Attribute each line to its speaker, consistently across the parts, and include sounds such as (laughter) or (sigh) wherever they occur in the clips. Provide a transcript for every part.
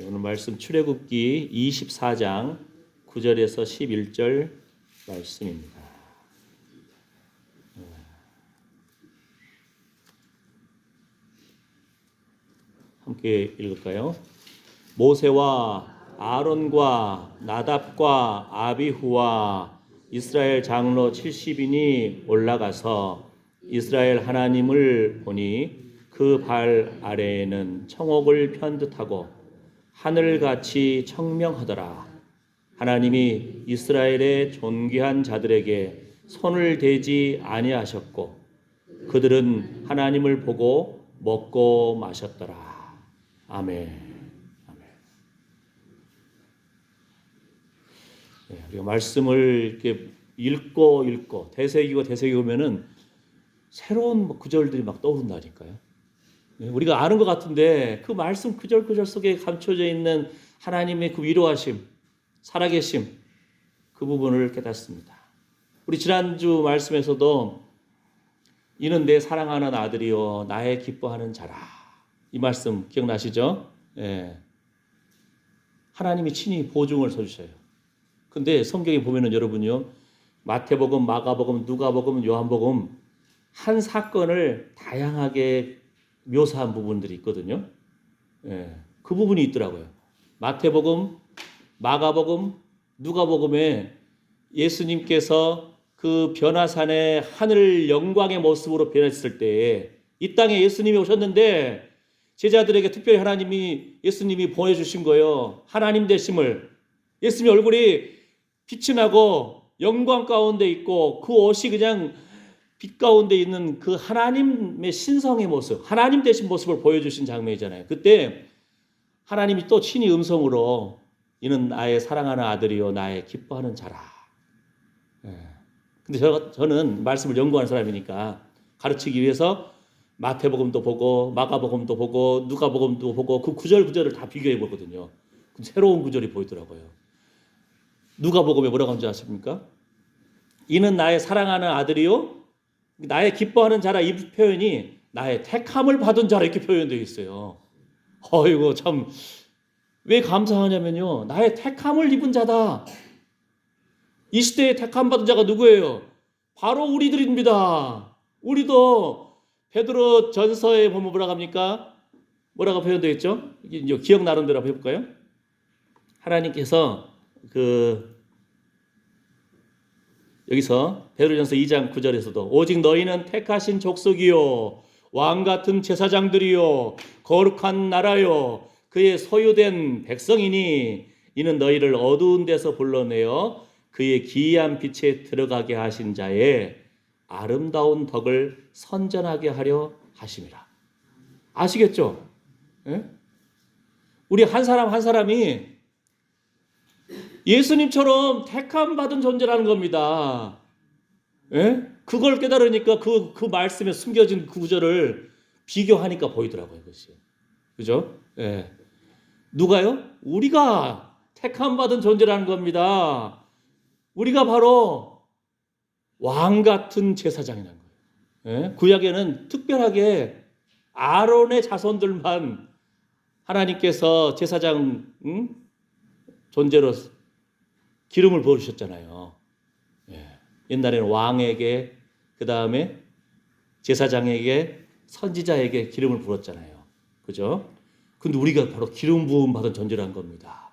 Speaker 1: 네, 오늘 말씀 출애굽기 24장 9절에서 11절 말씀입니다. 함께 읽을까요? 모세와 아론과 나답과 아비후와 이스라엘 장로 70인이 올라가서 이스라엘 하나님을 보니 그 발 아래에는 청옥을 편듯하고 하늘같이 청명하더라. 하나님이 이스라엘의 존귀한 자들에게 손을 대지 아니하셨고 그들은 하나님을 보고 먹고 마셨더라. 아멘. 네, 우리가 말씀을 이렇게 읽고 읽고 되새기고 되새기면은 새로운 뭐 구절들이 막 떠오른다니까요. 네, 우리가 아는 것 같은데 그 말씀 구절 속에 감춰져 있는 하나님의 그 위로하심, 살아계심 그 부분을 깨닫습니다. 우리 지난주 말씀에서도 이는 내 사랑하는 아들이요 나의 기뻐하는 자라 이 말씀 기억나시죠? 예. 하나님이 친히 보증을 서주셔요. 근데 성경에 보면은 여러분요 마태복음, 마가복음, 누가복음, 요한복음 한 사건을 다양하게 묘사한 부분들이 있거든요. 예, 그 부분이 있더라고요. 마태복음, 마가복음, 누가복음에 예수님께서 그 변화산의 하늘 영광의 모습으로 변했을 때이 땅에 예수님이 오셨는데 제자들에게 특별히 하나님이 예수님이 보여주신 거예요. 하나님 되심을 예수님 얼굴이 빛이 나고 영광 가운데 있고 그 옷이 그냥 빛 가운데 있는 그 하나님의 신성의 모습, 하나님 되신 모습을 보여주신 장면이잖아요. 그때 하나님이 또 친히 음성으로 이는 나의 사랑하는 아들이요 나의 기뻐하는 자라. 예. 근데 저, 저는 말씀을 연구하는 사람이니까 가르치기 위해서 마태복음도 보고 마가복음도 보고 누가복음도 보고 그 구절 구절을 다 비교해 보거든요. 새로운 구절이 보이더라고요. 누가복음에 뭐라고 하는지 아십니까? 이는 나의 사랑하는 아들이요 나의 기뻐하는 자라 이 표현이 나의 택함을 받은 자라 이렇게 표현되어 있어요. 어이고 참 왜 감사하냐면요. 나의 택함을 입은 자다. 이 시대에 택함 받은 자가 누구예요? 바로 우리들입니다. 우리도 베드로 전서에 보면 뭐라고 합니까? 뭐라고 표현되어 있죠? 기억 나는 대로 해볼까요? 하나님께서 그 여기서 베드로전서 2장 9절에서도 오직 너희는 택하신 족속이요 왕 같은 제사장들이요 거룩한 나라요 그의 소유된 백성이니 이는 너희를 어두운 데서 불러내어 그의 기이한 빛에 들어가게 하신 자의 아름다운 덕을 선전하게 하려 하심이라. 아시겠죠? 예? 우리 한 사람 한 사람이 예수님처럼 택함 받은 존재라는 겁니다. 예? 그걸 깨달으니까 그, 그 말씀에 숨겨진 그 구절을 비교하니까 보이더라고요, 그것이. 그죠? 예. 누가요? 우리가 택함 받은 존재라는 겁니다. 우리가 바로 왕 같은 제사장이라는 거예요. 예? 구약에는 특별하게 아론의 자손들만 하나님께서 제사장 응? 존재로 기름을 부어주셨잖아요. 예. 옛날에는 왕에게 그 다음에 제사장에게 선지자에게 기름을 부었잖아요. 그죠? 근데 우리가 바로 기름 부음 받은 존재란 겁니다.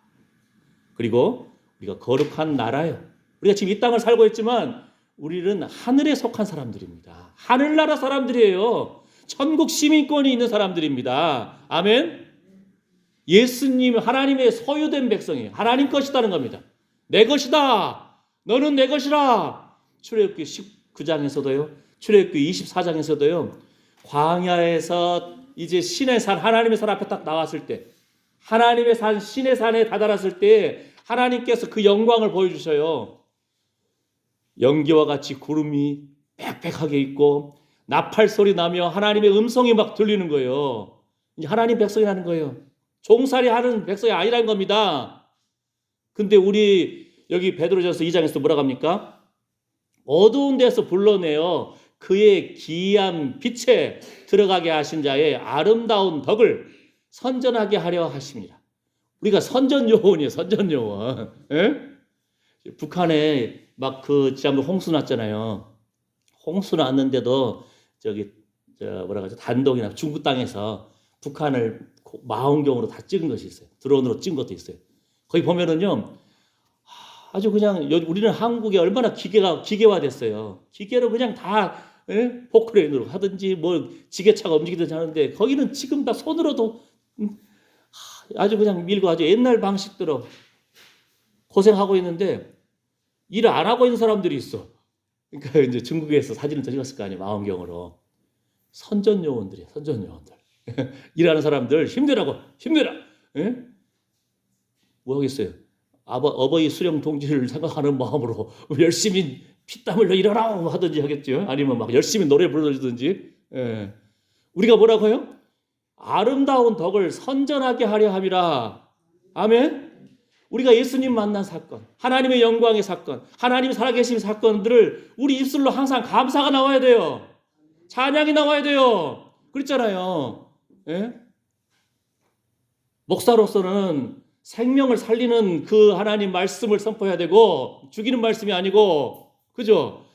Speaker 1: 그리고 우리가 거룩한 나라요. 우리가 지금 이 땅을 살고 있지만 우리는 하늘에 속한 사람들입니다. 하늘나라 사람들이에요. 천국 시민권이 있는 사람들입니다. 아멘. 예수님 하나님의 소유된 백성이에요. 하나님 것이다는 겁니다. 내 것이다. 너는 내 것이라. 출애굽기 19장에서도요. 출애굽기 24장에서도요. 광야에서 이제 신의 산 하나님의 산 앞에 딱 나왔을 때 하나님의 산 신의 산에 다다랐을 때 하나님께서 그 영광을 보여 주셔요. 연기와 같이 구름이 빽빽하게 있고 나팔 소리 나며 하나님의 음성이 막 들리는 거예요. 하나님 백성이라는 거예요. 종살이 하는 백성이 아니라는 겁니다. 근데 우리 여기 베드로전서 2장에서 뭐라고 합니까? 어두운 데서 불러내어 그의 기이한 빛에 들어가게 하신 자의 아름다운 덕을 선전하게 하려 하십니다. 우리가 선전 요원이에요, 선전 요원. 예? 북한에 막 그 지난번 홍수 났잖아요. 홍수 났는데도 저기 저 뭐라 그러죠 단독이나 중국 땅에서 북한을 고- 망원경으로 다 찍은 것이 있어요. 드론으로 찍은 것도 있어요. 거기 보면은요 하, 아주 그냥 여- 우리는 한국에 얼마나 기계가 기계화 됐어요. 기계로 그냥 다 예? 포크레인으로 하든지 뭐 지게차가 움직이든지 하는데 거기는 지금 다 손으로도 음, 하, 아주 그냥 밀고 아주 옛날 방식대로 고생하고 있는데 일을 안 하고 있는 사람들이 있어. 그러니까 (laughs) 이제 중국에서 사진을 더 찍었을 거 아니에요. 망원경으로. 선전 요원들이에요. 선전 요원들. (laughs) 일하는 사람들 힘내라고 힘내라. 예? 뭐 하겠어요? 아버 어버이 수령 동지를 생각하는 마음으로 (laughs) 열심히 피땀 흘려 일어나 하든지 하겠죠. 아니면 막 열심히 노래 불러주든지. 예. 우리가 뭐라고요? 아름다운 덕을 선전하게 하려 함이라. 아멘. 우리가 예수님 만난 사건, 하나님의 영광의 사건, 하나님 살아계신 사건들을 우리 입술로 항상 감사가 나와야 돼요. 찬양이 나와야 돼요. 그랬잖아요. 예? 목사로서는 생명을 살리는 그 하나님 말씀을 선포해야 되고 죽이는 말씀이 아니고 그죠?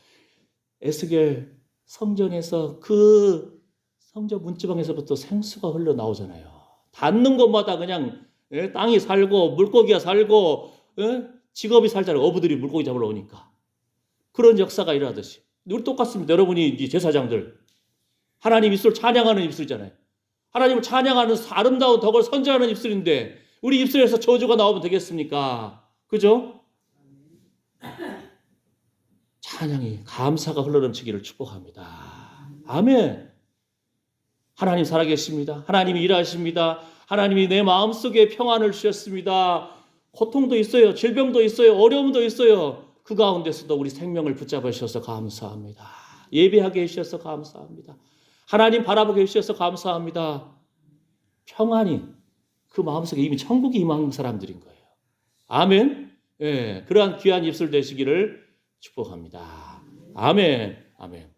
Speaker 1: 에스겔 성전에서 그 성전 문지방에서부터 생수가 흘러 나오잖아요. 닿는 곳마다 그냥 예? 땅이 살고 물고기가 살고 예? 직업이 살잖아요. 어부들이 물고기 잡으러 오니까 그런 역사가 일어나듯이 우리 똑같습니다. 여러분이 이 제사장들 하나님 입술 찬양하는 입술이잖아요. 하나님을 찬양하는 아름다운 덕을 선전하는 입술인데 우리 입술에서 저주가 나오면 되겠습니까? 그죠? 찬양이 감사가 흘러넘치기를 축복합니다. 아멘. 하나님 살아계십니다. 하나님이 일하십니다. 하나님이 내 마음속에 평안을 주셨습니다. 고통도 있어요. 질병도 있어요. 어려움도 있어요. 그 가운데서도 우리 생명을 붙잡으셔서 감사합니다. 예배하게 해주셔서 감사합니다. 하나님 바라보게 해주셔서 감사합니다. 평안이 그 마음속에 이미 천국이 임한 사람들인 거예요. 아멘. 예, 그러한 귀한 입술 되시기를 축복합니다. 아멘. 아멘.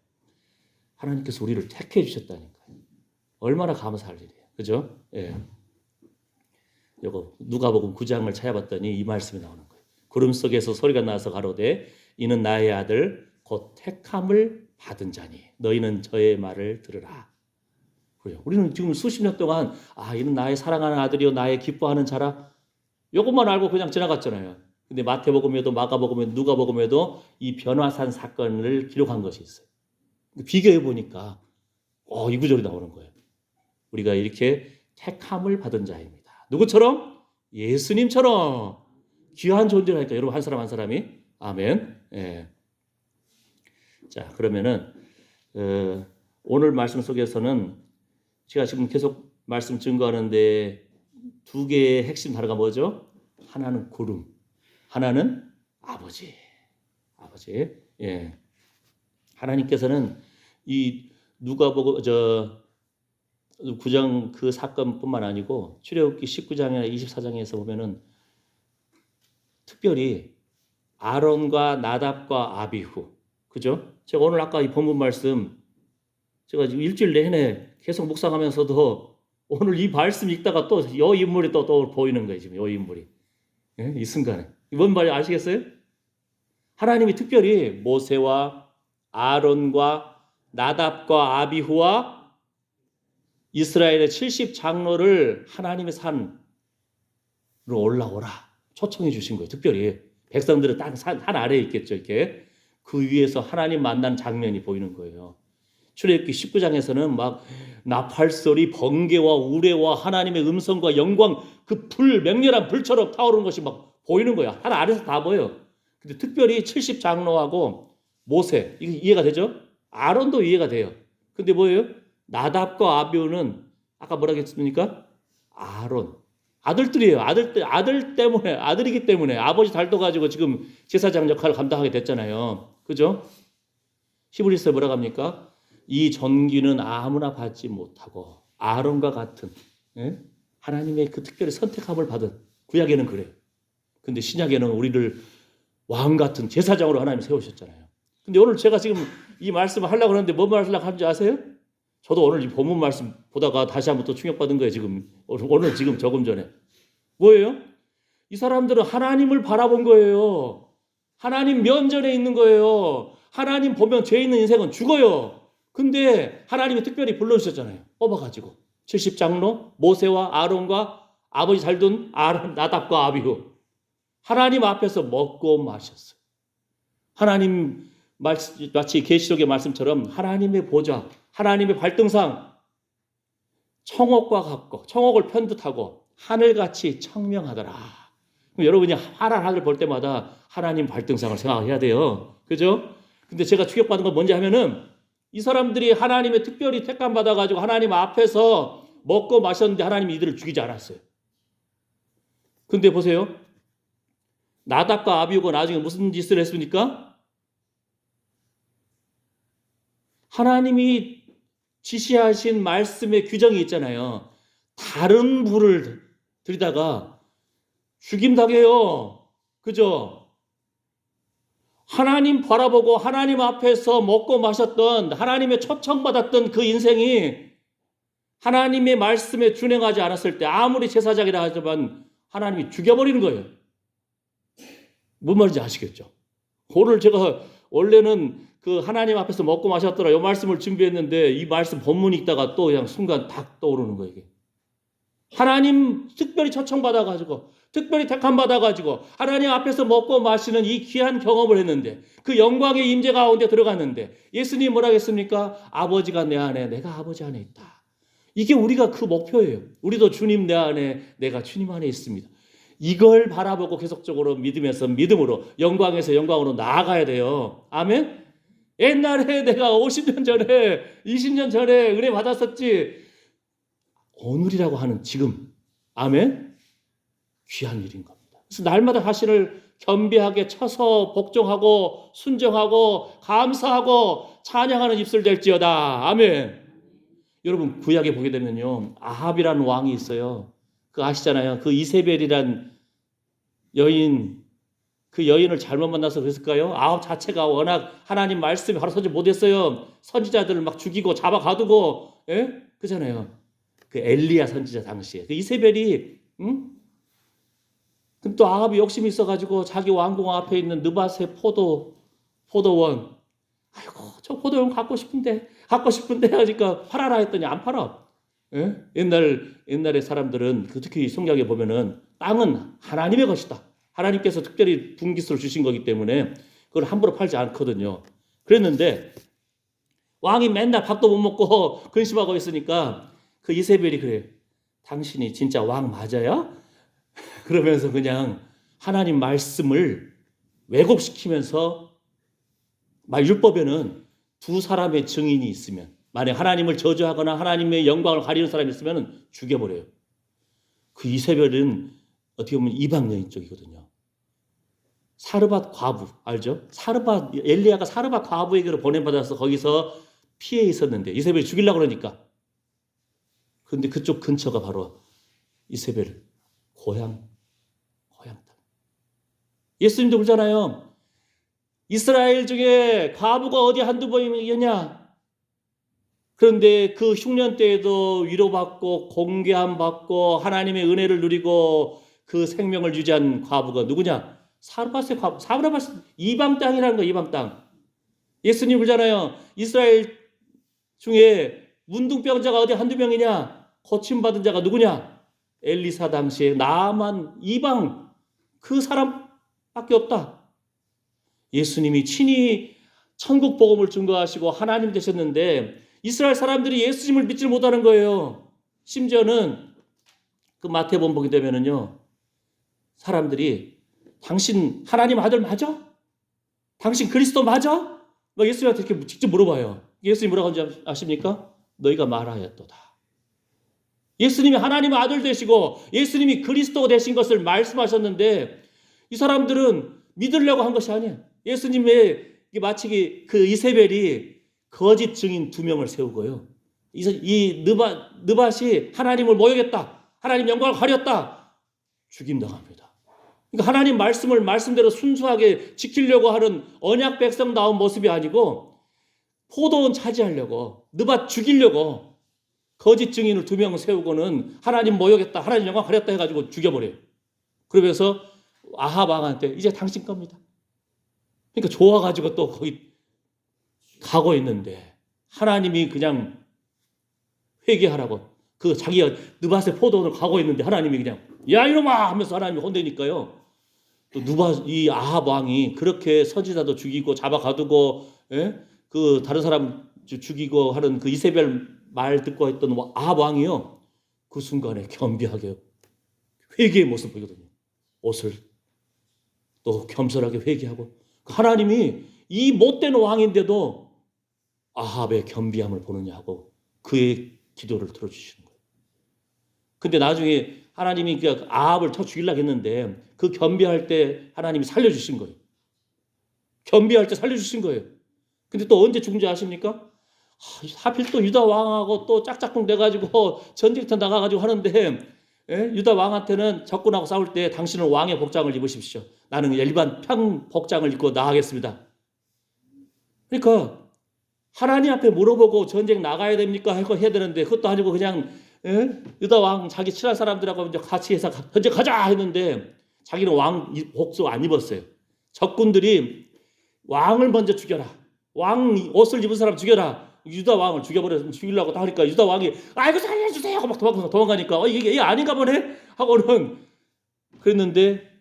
Speaker 1: 하나님께서 우리를 택해 주셨다니까요. 얼마나 감사할 일이에요. 그죠? 예. 요거 누가복음 9장을 찾아봤더니 이 말씀이 나오는 거예요. 구름 속에서 소리가 나서 가로되 이는 나의 아들 곧 택함을 받은 자니 너희는 저의 말을 들으라. 그래요. 우리는 지금 수십 년 동안 아 이는 나의 사랑하는 아들이요 나의 기뻐하는 자라. 요것만 알고 그냥 지나갔잖아요. 근데 마태복음에도 마가복음에도 누가복음에도 이 변화산 사건을 기록한 것이 있어요. 비교해 보니까 어, 이 구절이 나오는 거예요. 우리가 이렇게 택함을 받은 자입니다. 누구처럼? 예수님처럼 귀한 존재라니까 여러분 한 사람 한 사람이 아멘. 예. 자 그러면은 어, 오늘 말씀 속에서는 제가 지금 계속 말씀 증거하는데 두 개의 핵심 단어가 뭐죠? 하나는 구름, 하나는 아버지, 아버지. 예. 하나님께서는 이 누가복음 저 9장 그 사건뿐만 아니고 출애굽기 19장이나 24장에서 보면은 특별히 아론과 나답과 아비후 그죠? 제가 오늘 아까 이 본문 말씀 제가 지금 일주일 내내 계속 묵상하면서도 오늘 이 말씀 읽다가 또 여 인물이 또, 또 보이는 거예요 지금 여 인물이 예? 이 순간에 뭔 말인지 아시겠어요? 하나님이 특별히 모세와 아론과 나답과 아비후와 이스라엘의 70 장로를 하나님의 산으로 올라오라 초청해 주신 거예요. 특별히 백성들은 딱산 산 아래에 있겠죠. 이렇게 그 위에서 하나님 만난 장면이 보이는 거예요. 출애굽기 19장에서는 막 나팔소리, 번개와 우레와 하나님의 음성과 영광 그 불 맹렬한 불처럼 타오르는 것이 막 보이는 거야. 하나 아래서 다 보여. 근데 특별히 70 장로하고 모세 이게 이해가 되죠? 아론도 이해가 돼요. 근데 뭐예요? 나답과 아비우는 아까 뭐라고 했습니까? 아론 아들들이에요. 아들 때 아들 때문에 아들이기 때문에 아버지 달도 가지고 지금 제사장 역할을 감당하게 됐잖아요. 그죠? 히브리서에 뭐라고 합니까? 이 전기는 아무나 받지 못하고 아론과 같은 예? 하나님의 그 특별히 선택함을 받은 구약에는 그래요. 근데 신약에는 우리를 왕 같은 제사장으로 하나님 세우셨잖아요. 근데 오늘 제가 지금 이 말씀을 하려고 하는데 뭔 말을 하는지 아세요? 저도 오늘 이 본문 말씀 보다가 다시 한번 또 충격받은 거예요, 지금. 오늘 지금 조금 전에. 뭐예요? 이 사람들은 하나님을 바라본 거예요. 하나님 면전에 있는 거예요. 하나님 보면 죄 있는 인생은 죽어요. 근데 하나님이 특별히 불러주셨잖아요. 뽑아가지고. 70장로, 모세와 아론과 아버지 잘둔 나답과 아비후. 하나님 앞에서 먹고 마셨어요. 하나님 말씀, 마치 계시록의 말씀처럼 하나님의 보좌, 하나님의 발등상, 청옥과 같고 청옥을 편듯하고 하늘같이 청명하더라. 여러분이 파란 하늘 볼 때마다 하나님 발등상을 생각해야 돼요. 그죠? 근데 제가 충격받은 건 뭔지 하면은 이 사람들이 하나님의 특별히 택감 받아가지고 하나님 앞에서 먹고 마셨는데 하나님이 이들을 죽이지 않았어요. 근데 보세요. 나답과 아비오가 나중에 무슨 짓을 했습니까? 하나님이 지시하신 말씀의 규정이 있잖아요. 다른 불을 들이다가 죽임 당해요. 그죠? 하나님 바라보고 하나님 앞에서 먹고 마셨던 하나님의 초청받았던 그 인생이 하나님의 말씀에 준행하지 않았을 때 아무리 제사장이라 하지만 하나님이 죽여버리는 거예요. 뭔 말인지 아시겠죠? 오늘 제가 원래는 그 하나님 앞에서 먹고 마셨더라 이 말씀을 준비했는데 이 말씀 본문 읽다가 또 그냥 순간 딱 떠오르는 거예요. 이게. 하나님 특별히 초청받아 가지고 특별히 택함 받아 가지고 하나님 앞에서 먹고 마시는 이 귀한 경험을 했는데 그 영광의 임재 가운데 들어갔는데 예수님 뭐라 했습니까? 아버지가 내 안에 내가 아버지 안에 있다. 이게 우리가 그 목표예요. 우리도 주님 내 안에 내가 주님 안에 있습니다. 이걸 바라보고 계속적으로 믿으면서 믿음으로 영광에서 영광으로 나아가야 돼요. 아멘. 옛날에 내가 50년 전에 20년 전에 은혜 받았었지. 오늘이라고 하는 지금. 아멘. 귀한 일인 겁니다. 그래서 날마다 자신을 겸비하게 쳐서 복종하고 순정하고 감사하고 찬양하는 입술 될지어다. 아멘. 여러분 구약에 보게 되면요. 아합이라는 왕이 있어요. 그 아시잖아요. 그 이세벨이란 여인 그 여인을 잘못 만나서 그랬을까요? 아합 자체가 워낙 하나님 말씀에 바로 서지 못했어요. 선지자들을 막 죽이고 잡아 가두고 예? 그잖아요. 그 엘리야 선지자 당시에 그 이세벨이 응? 그럼 또 아합이 욕심이 있어가지고 자기 왕궁 앞에 있는 느바세 포도 포도원 아이고 저 포도원 갖고 싶은데 갖고 싶은데 하니까 팔아라 했더니 안 팔아. 예? 옛날 옛날의 사람들은 그 특히 성경에 보면은 땅은 하나님의 것이다. 하나님께서 특별히 분기수를 주신 거기 때문에 그걸 함부로 팔지 않거든요. 그랬는데 왕이 맨날 밥도 못 먹고 (laughs) 근심하고 있으니까 그 이세벨이 그래요. 당신이 진짜 왕 맞아요? (laughs) 그러면서 그냥 하나님 말씀을 왜곡시키면서 말 율법에는 두 사람의 증인이 있으면 만약 하나님을 저주하거나 하나님의 영광을 가리는 사람이 있으면 죽여버려요. 그 이세벨은 어떻게 보면 이방 여인 쪽이거든요. 사르밧 과부 알죠? 사르밧 엘리야가 사르밧 과부에게로 보내받아서 거기서 피해 있었는데 이세벨이 죽이려고 그러니까. 근데 그쪽 근처가 바로 이세벨 고향 고향 땅. 예수님도 그러잖아요. 이스라엘 중에 과부가 어디 한두 번이냐? 그런데 그 흉년 때에도 위로받고 공개함 받고 하나님의 은혜를 누리고 그 생명을 유지한 과부가 누구냐? 사르밧의 과부. 사르밧 이방 땅이라는 거 이방 땅. 예수님 그러잖아요. 이스라엘 중에 문둥병자가 어디 한두 명이냐? 고침받은 자가 누구냐? 엘리사 당시에 나만 이방 그 사람밖에 없다. 예수님이 친히 천국 복음을 증거하시고 하나님 되셨는데 이스라엘 사람들이 예수님을 믿지 못하는 거예요. 심지어는 그 마태복음 보게 되면은요. 사람들이 당신 하나님 아들 맞아? 당신 그리스도 맞아? 막 예수님한테 이렇게 직접 물어봐요. 예수님 뭐라고 하는지 아십니까? 너희가 말하였도다. 예수님이 하나님의 아들 되시고 예수님이 그리스도 되신 것을 말씀하셨는데 이 사람들은 믿으려고 한 것이 아니에요. 예수님의 마치 그 이세벨이 거짓 증인 두 명을 세우고요. 이 느바, 느밭이 하나님을 모욕했다. 하나님 영광을 가렸다. 죽임당합니다. 그러니까 하나님 말씀을 말씀대로 순수하게 지키려고 하는 언약 백성다운 모습이 아니고 포도원 차지하려고 느밭 죽이려고 거짓 증인을 두 명 세우고는 하나님 모욕했다. 하나님 영광 가렸다 해가지고 죽여버려요. 그러면서 아합 왕한테 이제 당신 겁니다. 그러니까 좋아가지고 또 거기 가고 있는데 하나님이 그냥 회개하라고 그 자기가 느바세 포도원을 가고 있는데 하나님이 그냥 야 이놈아 하면서 하나님이 혼내니까요. 또 누바 이 아합 왕이 그렇게 선지자도 죽이고 잡아 가두고 예? 그 다른 사람 주- 죽이고 하는 그 이세벨 말 듣고 했던 아합 왕이요. 그 순간에 겸비하게 회개의 모습 보이거든요. 옷을 또 겸손하게 회개하고 그 하나님이 이 못된 왕인데도 아합의 겸비함을 보느냐고 그의 기도를 들어주시는 거예요. 근데 나중에 하나님이 그 아합을 쳐 죽이려고 했는데 그 겸비할 때 하나님이 살려주신 거예요. 겸비할 때 살려주신 거예요. 근데 또 언제 죽은지 아십니까? 아, 하필 또 유다 왕하고 또 짝짝꿍 돼가지고 (laughs) 전쟁터 나가가지고 하는데 예? 유다 왕한테는 적군하고 싸울 때 당신은 왕의 복장을 입으십시오. 나는 일반 평 복장을 입고 나가겠습니다. 그러니까 하나님 앞에 물어보고 전쟁 나가야 됩니까? 하고 해야 되는데 그것도 아니고 그냥 예? 유다 왕 자기 친한 사람들하고 이제 같이 해서 가- 현재 가자 했는데 자기는 왕 이- 복수 안 입었어요. 적군들이 왕을 먼저 죽여라. 왕 옷을 입은 사람 죽여라. 유다 왕을 죽여버려 죽이려고 다 하니까 유다 왕이 아이고 살려주세요 하고 막 도망가 도망가니까 어, 이게, 이게 아닌가 보네 하고는 그랬는데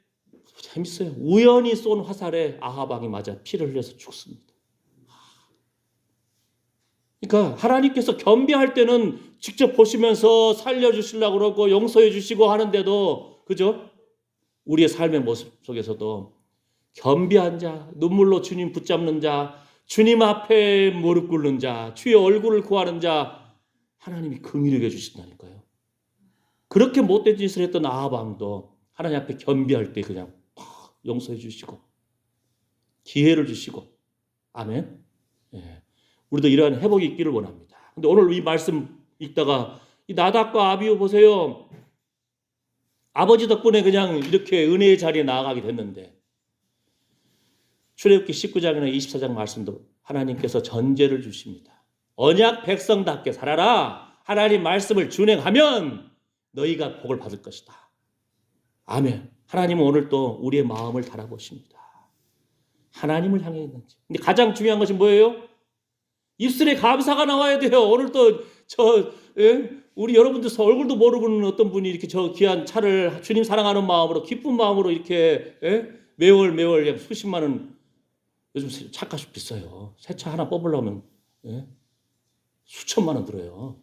Speaker 1: 재밌어요. 우연히 쏜 화살에 아합 왕이 맞아 피를 흘려서 죽습니다. 그러니까 하나님께서 겸비할 때는 직접 보시면서 살려주시려고 그러고 용서해 주시고 하는데도 그죠? 우리의 삶의 모습 속에서도 겸비한 자, 눈물로 주님 붙잡는 자, 주님 앞에 무릎 꿇는 자, 주의 얼굴을 구하는 자, 하나님이 긍휼히 여주신다니까요. 그렇게 못된 짓을 했던 아합왕도 하나님 앞에 겸비할 때 그냥 팍 용서해 주시고 기회를 주시고 아멘. 예. 우리도 이러한 회복이 있기를 원합니다. 근데 오늘 이 말씀 읽다가 이 나답과 아비오 보세요. 아버지 덕분에 그냥 이렇게 은혜의 자리에 나아가게 됐는데 출애굽기 19장이나 24장 말씀도 하나님께서 전제를 주십니다. 언약 백성답게 살아라. 하나님 말씀을 준행하면 너희가 복을 받을 것이다. 아멘. 하나님은 오늘 또 우리의 마음을 달아보십니다. 하나님을 향해 있는지. 근데 가장 중요한 것이 뭐예요? 입술에 감사가 나와야 돼요. 오늘 또저 예? 우리 여러분들 얼굴도 모르는 어떤 분이 이렇게 저 귀한 차를 주님 사랑하는 마음으로 기쁜 마음으로 이렇게 예? 매월 매월 수십만 원 요즘 차값이 비싸요. 새 차 하나 뽑으려면 예? 수천만 원 들어요.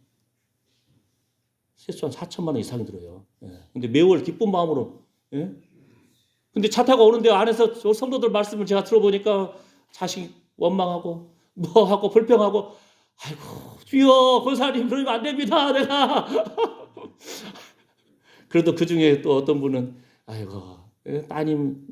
Speaker 1: 세수 한 4천만 원 이상이 들어요. 예. 근데 매월 기쁜 마음으로 예? 근데 차 타고 오는데 안에서 저 성도들 말씀을 제가 들어보니까 자식 원망하고 뭐 하고 불평하고 아이고 주여 권사님 그러면 안 됩니다 내가 (laughs) 그래도 그 중에 또 어떤 분은 아이고 예, 따님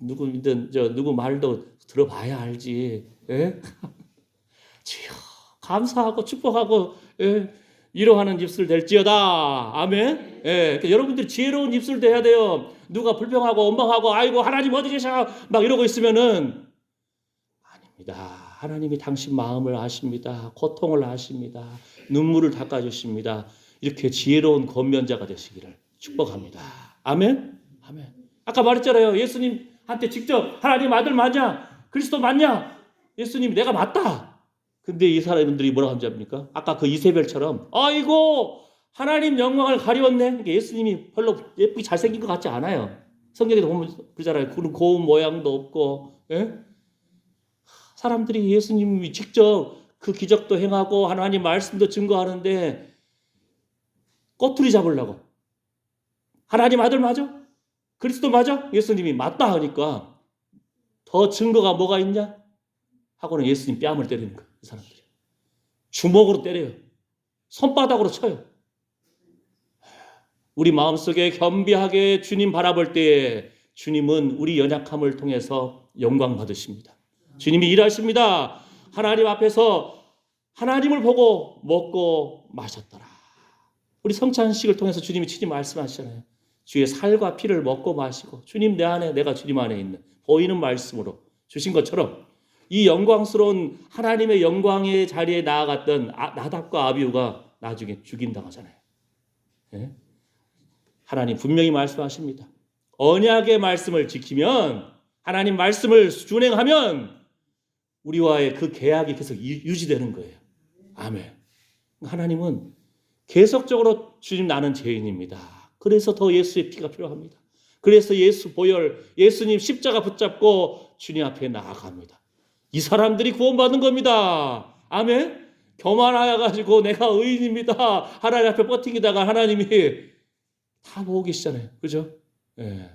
Speaker 1: 누구든 저 누구 말도 들어봐야 알지 예? (laughs) 주여 감사하고 축복하고 예, 위로하는 입술 될지어다 아멘 예, 그러니까 여러분들이 지혜로운 입술 돼야 돼요 누가 불평하고 원망하고 아이고 하나님 어디 계셔 막 이러고 있으면은 아닙니다. 하나님이 당신 마음을 아십니다. 고통을 아십니다. 눈물을 닦아 주십니다. 이렇게 지혜로운 권면자가 되시기를 축복합니다. 아멘. 아멘. 아까 말했잖아요. 예수님 한테 직접 하나님 아들 맞냐? 그리스도 맞냐? 예수님 내가 맞다. 근데 이 사람들이 뭐라고 하는지 압니까? 아까 그 이세벨처럼 아이고 하나님 영광을 가리웠네. 그러니까 예수님이 별로 예쁘게 잘생긴 것 같지 않아요. 성경에도 보면 그러잖아요. 그런 고운 모양도 없고, 예? 사람들이 예수님이 직접 그 기적도 행하고 하나님 말씀도 증거하는데 꼬투리 잡으려고. 하나님 아들 맞아? 그리스도 맞아? 예수님이 맞다 하니까 더 증거가 뭐가 있냐? 하고는 예수님 뺨을 때리는 거예요. 이 사람들이. 주먹으로 때려요. 손바닥으로 쳐요. 우리 마음속에 겸비하게 주님 바라볼 때에 주님은 우리 연약함을 통해서 영광 받으십니다. 주님이 일하십니다. 하나님 앞에서 하나님을 보고 먹고 마셨더라. 우리 성찬식을 통해서 주님이 친히 말씀하시잖아요. 주의 살과 피를 먹고 마시고 주님 내 안에 내가 주님 안에 있는 보이는 말씀으로 주신 것처럼 이 영광스러운 하나님의 영광의 자리에 나아갔던 아- 나답과 아비우가 나중에 죽인다고 하잖아요. 예? 하나님 분명히 말씀하십니다. 언약의 말씀을 지키면 하나님 말씀을 준행하면 우리와의 그 계약이 계속 유- 유지되는 거예요. 아멘. 하나님은 계속적으로 주님 나는 죄인입니다. 그래서 더 예수의 피가 필요합니다. 그래서 예수 보혈, 예수님 십자가 붙잡고 주님 앞에 나아갑니다. 이 사람들이 구원받는 겁니다. 아멘. 교만하여 가지고 내가 의인입니다. 하나님 앞에 버티기다가 하나님이 다 보고 계시잖아요. 그죠? 예.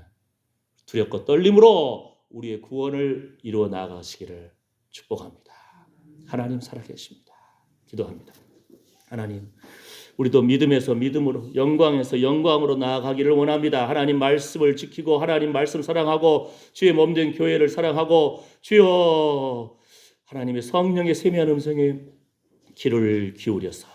Speaker 1: 두렵고 떨림으로 우리의 구원을 이루어 나가시기를 축복합니다. 하나님 살아계십니다. 기도합니다. 하나님, 우리도 믿음에서 믿음으로, 영광에서 영광으로 나아가기를 원합니다. 하나님 말씀을 지키고, 하나님 말씀 사랑하고, 주의 몸된 교회를 사랑하고, 주여, 하나님의 성령의 세미한 음성에 귀를 기울여서,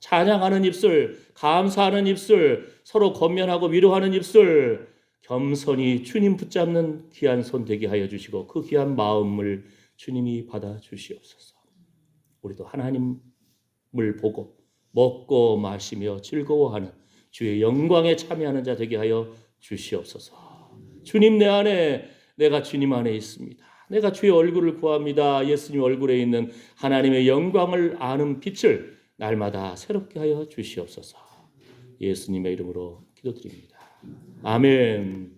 Speaker 1: 찬양하는 입술, 감사하는 입술, 서로 권면하고 위로하는 입술, 겸손히 주님 붙잡는 귀한 손 되게 하여 주시고, 그 귀한 마음을 주님이 받아 주시옵소서. 우리도 하나님을 보고 먹고 마시며 즐거워하는 주의 영광에 참여하는 자 되게 하여 주시옵소서. 주님 내 안에 내가 주님 안에 있습니다. 내가 주의 얼굴을 구합니다. 예수님 얼굴에 있는 하나님의 영광을 아는 빛을 날마다 새롭게 하여 주시옵소서. 예수님의 이름으로 기도드립니다. 아멘.